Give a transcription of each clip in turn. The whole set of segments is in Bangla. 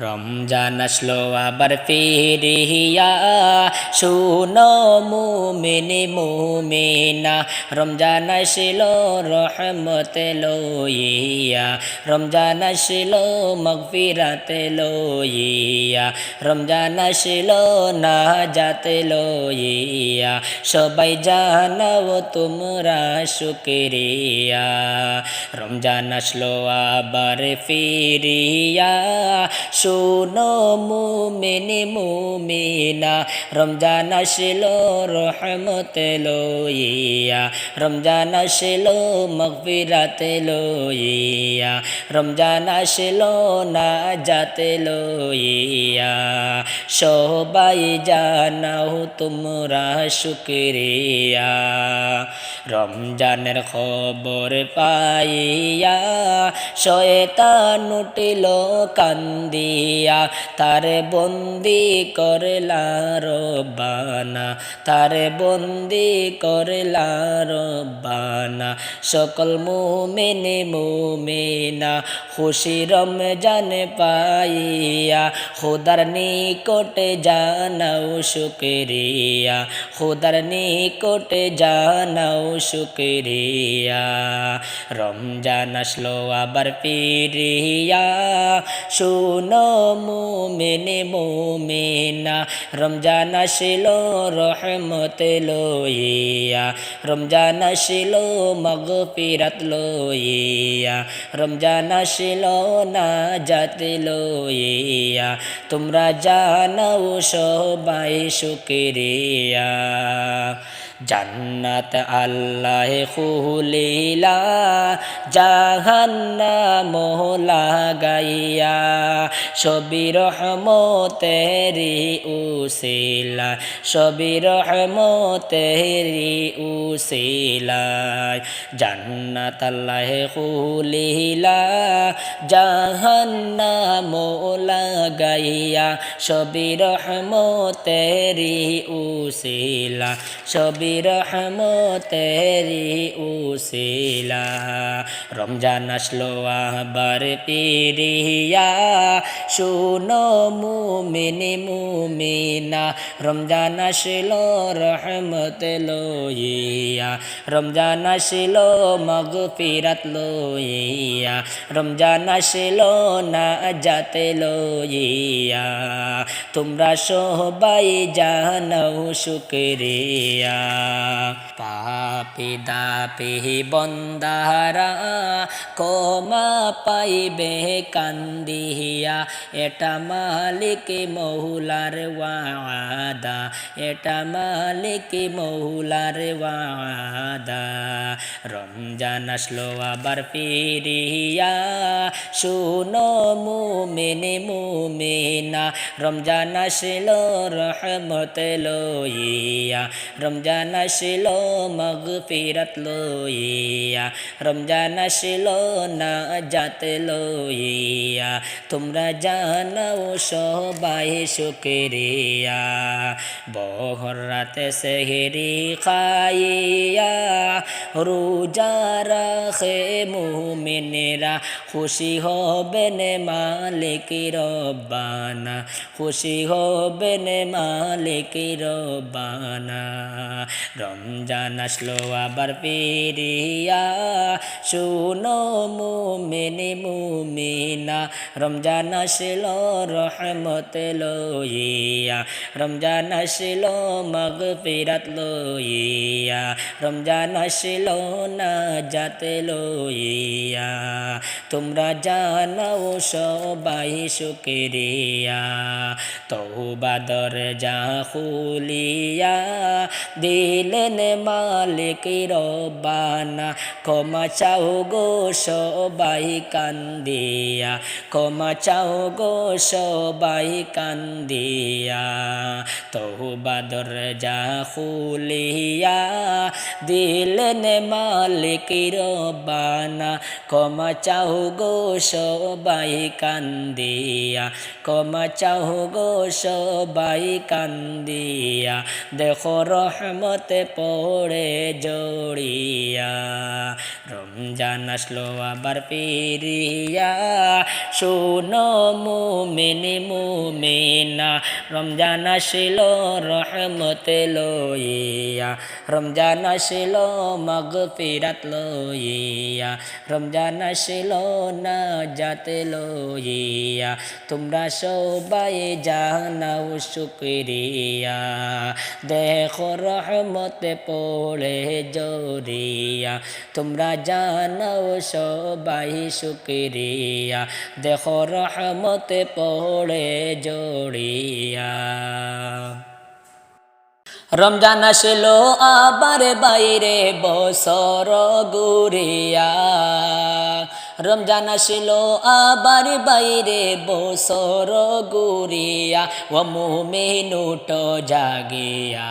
রমজান আসলো আবার ফিরিয়া। শুনো মুমিনি মুমিনা, রমজান আসলো রহমত লইয়া। রমজান আসলো মগফিরাত লইয়া। রমজান আসলো না যাতে লইয়া। সবাই জানাও তোমরা শুক্রিয়া। রমজান আসলো আবার ফিরিয়া। শোনো মুমিনি, মুমিনা, রমজান আসলো, রহমত লইয়া। রমজান আসলো, মগফিরাত লইয়া। রমজান আসলো না যাতে লইয়া। সবাই জানাও, তোমরা শুক্রিয়া। রমজানের খবর পাইয়া শয়তান উঠিল কান্দিয়া, তার বন্দি করলা রব্বানা, তার বন্দি করলা রব্বানা, সকল মুমিনে মুমিনা খুশি রমজান পাইয়া, খুদার নিকটে জানাও শুক্রিয়া, খুদার নিকটে জানাও শুক্রিয়া। রমজান আসলো আবার ফিরিয়া। শুনো মুমিনে, মুমিনা, রমজান আসলো রহমত লইয়া। রমজান আসলো মগফিরাত লইয়া। রমজান আসলো না জাত লইয়া। তোমরা জানাও সবাই শুক্রিয়া। জান্নাত আল্লাহ খুলিলা জাহান্না মোহলা গাইয়া সবি রহমতেরি উসিলা সবি রহমতেরি উসিলা। জান্নাত আল্লাহ খুলিলা জাহান্না মোলা গাইয়া সবি রহমতেরি উসিলা সবি রহমতেরি উসিলা। রমজান আসলো আবার পিরিয়া। শুনো মুমিনি মুমিনা, রমজান আসলো রহমত লইয়া। রমজান আসলো মগফিরাত লইয়া। রমজান আসলো না যাতে লইয়া। তোমরা সবাই জানাও শুক্রিয়া। পাপি দাপি বন্দারা কমা পাইবে কান্দিয়া এটা মালিক মহুলার ওয়াদা, এটা মালিক মহুলার ওয়াদা। রমজান আসলো আবার ফিরিয়া, শুনো মুমিনে মুমিনা, রমজান আসলো রহমত লইয়া। রমজান আসলো মগফিরাত লইয়া রমজান আসলো না জাত লইয়া তোমরা জানাও সবাই শুক্রিয়া বহর রাতে সেহরি খাইয়া রোজা রাখে মুমিনেরা খুশি হবেন মালিক রব্বানা খুশি হবেন মালিক রব্বানা রমজান আসলো আবার ফিরিয়া। শুনো মুমিনি, মুমিনা, রমজান আসলো রহমত লইয়া। রমজান আসলো মগফিরাত লইয়া। রমজান আসলো না যাতে লইয়া। তোমরা জানাও সবাই শুক্রিয়া। তৌবা দরজা খুলিয়া। দিলেন মালিক রব্বানা। ক্ষমা চাও গো সবাই কান্দিয়া। ক্ষমা চাও গো সবাই কান্দিয়া। তৌবা দরজা খুলিয়া দিলেন মালিক রব্বানা। ক্ষমা চাও গো সবাই কান্দিয়া। ক্ষমা চাও গো সবাই কান্দিয়া। দেখো রহমত রহমতে পড়ে জড়িয়া। রমজান আসলো আবার ফিরিয়া। শুনো মুমিনি মুমিনা, রমজান আসিল রহমতে লইয়া। রমজান আসিল মগ ফিরাত লইয়া। রমজান আসিল না যাতে লইয়া। তোমরা সবাই জানাও শুক্রিয়া। দেখো রহমতে পড়ে জরিয়া। তোমরা জানাও সবাই শুক্রিয়া দেখো রহমতে পড়ে জড়িয়া রমজান আসলো, আবার বাইরে বসর গুরিয়া। রমজান আসলো, আবার বাইরে বসর গুরিয়া। ও মুমিনুট জাগিয়া।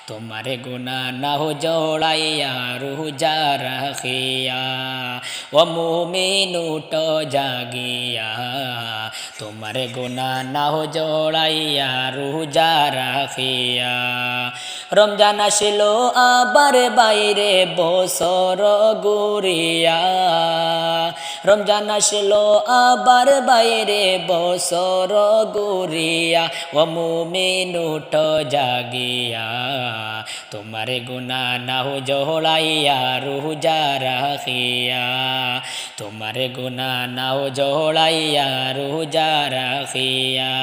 তোমারে গুনা না হো জড়াইয়া রুজা রাখিয়া। ও মুমিনুট জাগিয়া। তোমারে গুনা না হো জড়াইয়া রুজা রাখিয়া। রমজান আসিলো, আবার বাইরে বসর গুরিয়া রমজান আসিলো, আবার বাইরে বসর গুরিয়া ও মুমিনুট জাগিয়া। তোমারে গুণা না হো জহড়াইয়া যা রাখিয়া তোমারে গুনা নাও হো জহড়াইয়া রুজা রাখিয়া।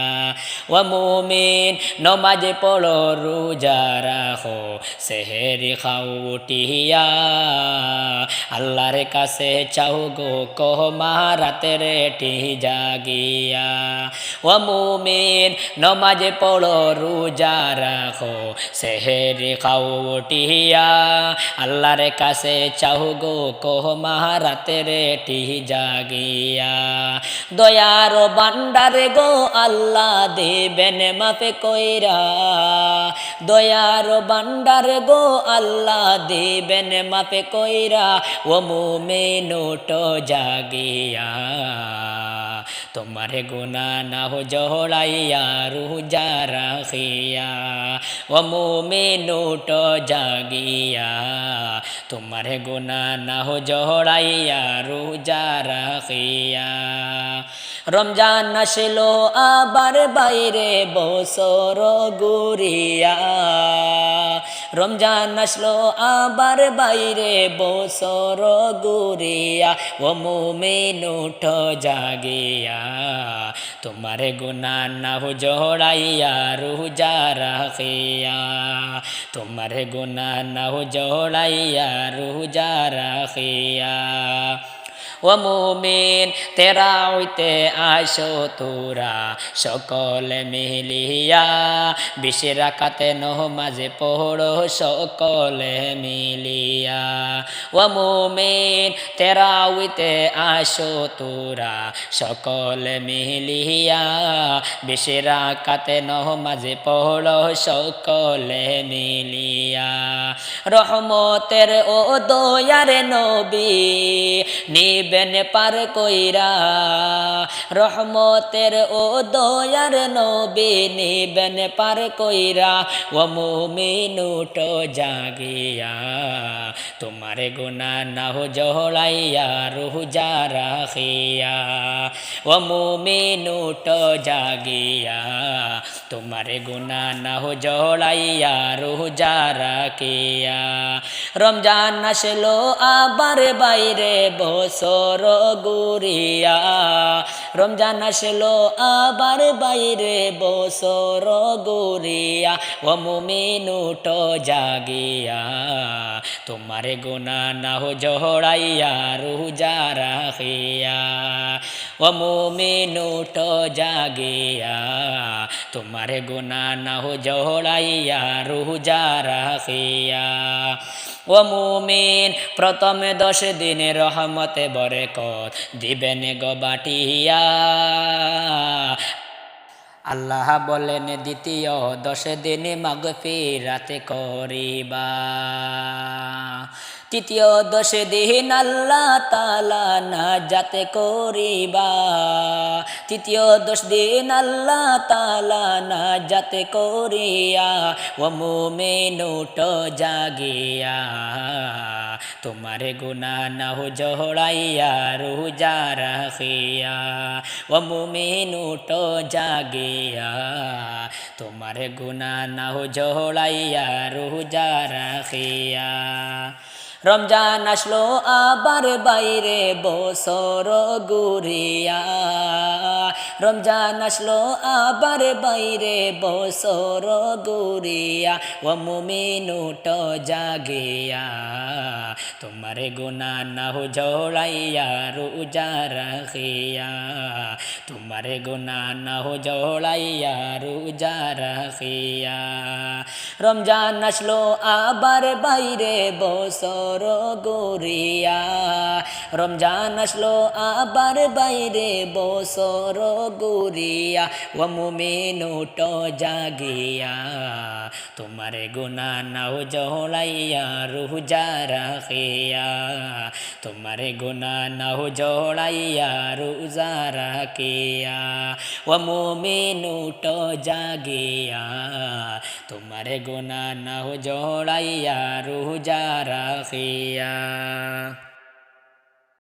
ও মুমিন, নমাজে পড়ো, রোজা রাখো, সেহেরি খাও উঠিয়া। আল্লাহর কাছে চাও গো কহ মারাতের টি জাগিয়া। ও মুমিন, নমাজে পড়ো, রোজা রাখো, সেহেরি খাও উঠিয়া। আল্লাহর কাছে চাও গো কহ মারাতের টি জাগিয়া। দয়ার বান্ডারে গো আল্লাহ দেবেন মাফে কইরা। দয়ার বান্ডার গো আল্লাহ দেবেন মাপে কইরা। ও মুমিনুট জাগিয়া। তোমারে গুনা না হো জহড়াইয়া রুজা রাখিয়া। ও মুমিনুট জাগিয়া। তোমারে গুনা না হো জহড়াইয়া রুজা রাখিয়া রমজান আসলো, আবার বাইরে বসর গুরিয়া। রমজান আসলো, আবার বাইরে বসর গুরিয়া। ও মুমিনুঠ জাগিয়া। তোমার গুনা না হো জড়াইয়া রুজা রাখিয়া তোমার গুনা না হো জড়াইয়া রাখিয়া ও মুমিন তেরা হইতে আসো তোরা সকলে মিলিয়া। বিশে রাখাতে মাঝে পড়ো সকলে মিলিয়া। ও মুমিন তেরা হইতে আসো তোরা সকলে মিলিয়া। বিশে রাখাতে মাঝে পড়ো সকলে মিলিয়া। রহমতের ও দয়ার নবী নিবেন পার কইরা, রহমতের ও দয়ার নবী নিবেন পার কইরা, ও মুমিনুট জাগিয়া, তোমার গুনা না হো জহড়াইয়া রুজা রাখিয়া, ও মুমিনুট জাগিয়া, তোমার গুনা না হো জহড়াইয়া রুজা রাখিয়া। রমজান আসলো আবার বাইরে বসর গুরিয়া রমজান আসলো, আবার বাইরে বসর গুরিয়া ও মুমিনুট জাগিয়া, তোমার গুনা না হো জহড়াইয়া, রুজা রাখিয়া। ও মুমিনুট জাগিয়া, তোমার গুনা না হো জহড়াইয়া, রুজা রাখিয়া। ও মুমিন, প্রথম দশ দিনে রহমতে বরকত দিবেন গো বাটিয়া। আল্লাহ বলেন, দ্বিতীয় দশ দিনে মাগফিরাতে করিবা। তৃতীয় দশ দিন আল্লাহ তালা না যাতে করিবা। তৃতীয় দশ দিন আল্লাহ তালা না যাতে করিয়া, ও মুমিনুট জাগিয়া। তোমার গুনা না হো জহড়াইয়া রোজা রাখিয়া, ও মুমিনুট জাগিয়া। তোমার গুনা না হো জহড়াইয়া রোজা রাখিয়া। রমজান আসলো আবার বাইরে বছর গুরিয়া রমজান আসলো আবার বাইরে বছর গুরিয়া ও মুমিনুট জাগিয়া, তোমার গুনা না হো জড়াইয়া রোজা রাখিয়া। তোমার গুনা না হো জড়াইয়া রোজা রাখিয়া। রমজান আসলো আবার বাইরে বছর গরিয়া রমজান আসলো, আবার বাইরে বছর গরিয়া ও মুমিনুট জাগিয়া। তোমার গুনা নাও জহলাইয়া রোজা রাখিয়া তোমার গুনা নাও জহলাইয়া রোজা রাখিয়া ও মুমিনুট জাগিয়া। তোমার গুনা নাও জহলাইয়া রোজা রাখিয়া